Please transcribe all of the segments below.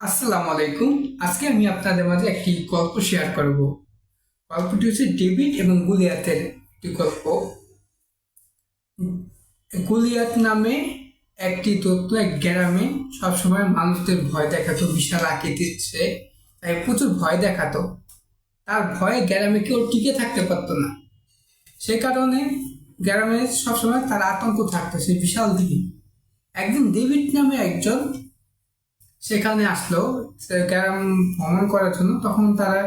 আসসালামু আলাইকুম। আজকে আমি আপনাদের মাঝে একটি গল্প শেয়ার করব। গল্পটি হচ্ছে ডেভিড এবং গুলিয়াতের একটি গল্প। গুলিয়াত নামে একটি তত্ত্ব, এক গ্রামে সবসময় মানুষদের ভয় দেখাতো, বিশাল আকৃতির সে তাই প্রচুর ভয় দেখাতো। তার ভয়ে গ্রামে কেউ টিকে থাকতে পারতো না। সে কারণে গ্রামে সবসময় তার আতঙ্ক থাকতো, সে বিশাল দিকে একদিন ডেভিড নামে একজন সেখানে আসলো সে গ্রাম ভ্রমণ করার জন্য। তখন তারা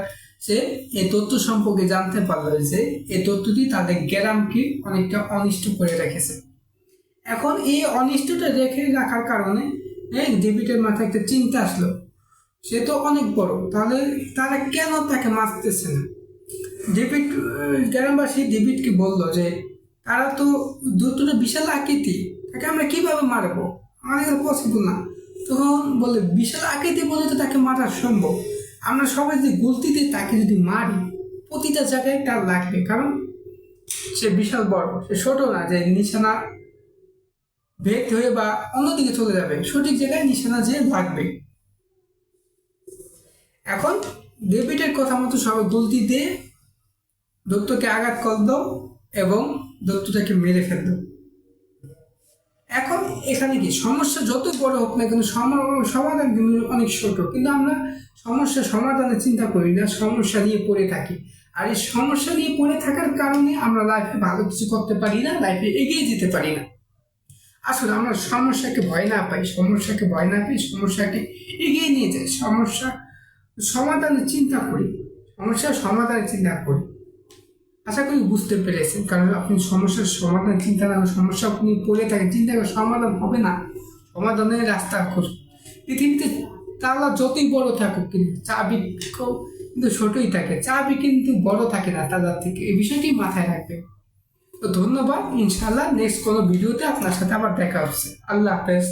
সে এই তথ্য সম্পর্কে জানতে পারল যে এই তথ্যটি তাদের গ্রামকে অনেকটা অনিষ্ট করে রেখেছে। এখন এই অনিষ্টটা রেখে রাখার কারণে এই ডেভিডের মাথায় একটা চিন্তা আসলো। সে তো অনেক বড়, তাহলে তারা কেন তাকে মারতেছে না? ডেভিড গ্রামবাসী ডেভিডকে বলল যে, তারা তো দুটোটা বিশাল আকৃতি তাকে আমরা কীভাবে মারবো? আমাদের পসিবল না। তখন বলে, বিশাল আকৃতি বলে তো তাকে মারা সম্ভব। আমরা সবাই যদি গলতিতে তাকে যদি মারি, প্রতিটা জায়গায় তার লাগবে কারণ সে বিশাল বড়, সে ছোট না, যে নিশানা ভেদ হয়ে বা অন্যদিকে চলে যাবে, সঠিক জায়গায় নিশানা যে লাগবে। এখন ডেভিডের কথা মতো সবাই গলতি দিয়ে দত্তকে আঘাত করল এবং দত্তটাকে মেরে ফেলল। এখন এখানে কি? সমস্যা যত বড় হোক না কেন, সম- সমাধান কিন্তু অনেক ছোট। কিন্তু আমরা সমস্যা সমাধানের চিন্তা করি না, সমস্যা নিয়ে পড়ে থাকি। আর এই সমস্যা নিয়ে পড়ে থাকার কারণে আমরা লাইফে ভালো কিছু করতে পারি না লাইফে এগিয়ে যেতে পারি না। আসলে আমরা সমস্যাকে ভয় না পাই, সমস্যাকে ভয় না পাই সমস্যাকে এগিয়ে নিয়ে যাই। সমস্যা সমাধানের চিন্তা করি, সমস্যার সমাধানের চিন্তা করি। আশা করি বুঝতে পেরেছেন, কারণ আপনি সমস্যার সমাধান চিন্তা না সমস্যা আপনি পড়ে থাকেন চিন্তা করে সমাধান হবে না। সমাধানের রাস্তা খুঁজ। পৃথিবীতে তালা যতই বড় থাকুক কিন্তু চাবি কিন্তু ছোটই থাকে, চাবি কিন্তু বড় থাকে না তালার থেকে। এই বিষয়টি মাথায় রাখবে। তো ধন্যবাদ ইনশাল্লাহ নেক্সট কোনো ভিডিওতে আপনার সাথে আবার দেখা হচ্ছে। আল্লাহ হাফেজ।